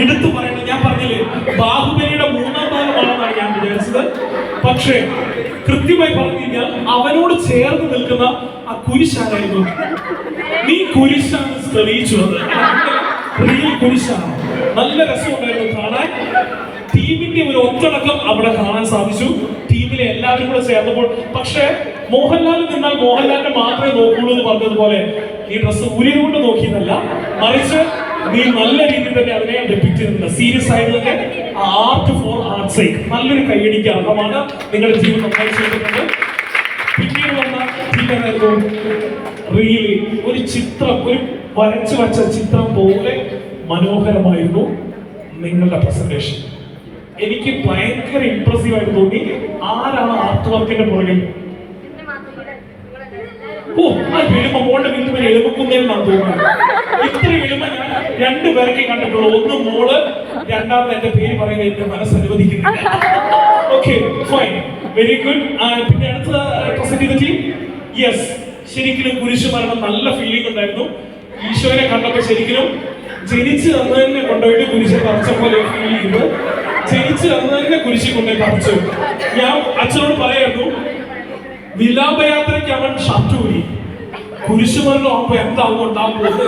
എടുത്തു പറയുന്നത് ഞാൻ പറഞ്ഞില്ലേ? ബാഹുബലിയുടെ മൂന്നാം ഭാഗമാണെന്നാണ് ഞാൻ വിചാരിച്ചത്. പക്ഷേ കൃത്യമായി പറഞ്ഞു കഴിഞ്ഞാൽ അവനോട് ചേർന്ന് നിൽക്കുന്ന ആ കുരിശാനായിരുന്നു നീ കുരിശാണ് ശ്രമിച്ചു കുരിശാണ്. നല്ല രസമുണ്ടായിരുന്നു കാണാൻ. ടീമിന്റെ ഒരു ഒറ്റടക്കം അവിടെ കാണാൻ സാധിച്ചു. ടീമിലെ എല്ലാവരും കൂടെ ചേർന്നപ്പോൾ. പക്ഷേ മോഹൻലാൽ നിന്നാൽ മോഹൻലാലിനെ മാത്രമേ നോക്കുള്ളൂ എന്ന് പറഞ്ഞതുപോലെ ഈ ഡ്രസ്സ് കൊണ്ട് നോക്കിയെന്നല്ല മറിച്ച് നീ നല്ല രീതിയിൽ തന്നെ അതിനെ ഡെപ്പിക്ട് സീരിയസ് ആയിട്ടുള്ള ആർട്ട് ഫോർ ആർട്ട് സൈക്ക് നല്ലൊരു കൈയടിക്ക് അർഹമാണ്. നിങ്ങളുടെ ജീവിതം നന്നായി ചെയ്തിട്ടുണ്ട്. പിന്നീട് വന്ന ടീമായിരുന്നു റീലി ഒരു ചിത്രം ഒരു വരച്ചു വച്ച ചിത്രം പോലെ മനോഹരമായിരുന്നു നിങ്ങളുടെ പ്രസന്റേഷൻ എനിക്ക് ഭയങ്കര ഇംപ്രസീവ് ആയിട്ട് തോന്നി. ആരാണ് ആർട്ട് വർക്കിന്റെ പുറകിൽ ഓ ആ എളുമ മോളുടെ വീട്ടിൽ വരെ എളുമക്കുന്നതെന്നാണ് തോന്നുന്നത് ഇത്ര എളുമ ഞാൻ രണ്ടു പേർക്കേ കണ്ടിട്ടുള്ളൂ. ഒന്ന് മോൾ രണ്ടാമത് എന്റെ പേര് പറയുക എന്റെ മനസ്സ് അനുവദിക്കുന്നില്ല. ഓക്കെ ഫൈൻ വെരി ഗുഡ് പിന്നെ അടുത്ത പ്രസന്റ് ചെയ്ത യെസ് ശരിക്കും കുരിശു മരണം നല്ല ഫീലിംഗ് ഉണ്ടായിരുന്നു. ഈശോനെ കണ്ടപ്പോ ശരിക്കും ജനിച്ച് അന്ന് തന്നെ കൊണ്ടുപോയിട്ട് കുരിശ് പറിച്ച പോലെ ഫീൽ ചെയ്തു. ജനിച്ച് തന്നെ കുരിശി കൊണ്ടുപോയി പറിച്ചു. ഞാൻ അച്ഛനോട് പറയായിരുന്നു വിലാപയാത്രയ്ക്ക് അവൻ ഷർട്ട് ഊരി. കുരിശുമരണം അപ്പൊ എന്താവും ഉണ്ടാകുന്നത്